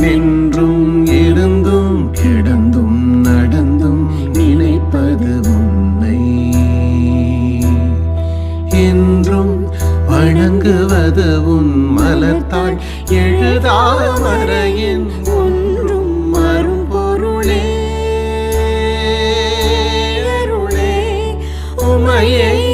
நின்றும் இருந்தும் கிடந்தும் நடந்தும் நினைப்பது உன்னை. என்றும் வணங்குவது உன் மலர்த்தாள் எழுதாமறையின் ஒன்றும் மறும் பொருளே. உமையை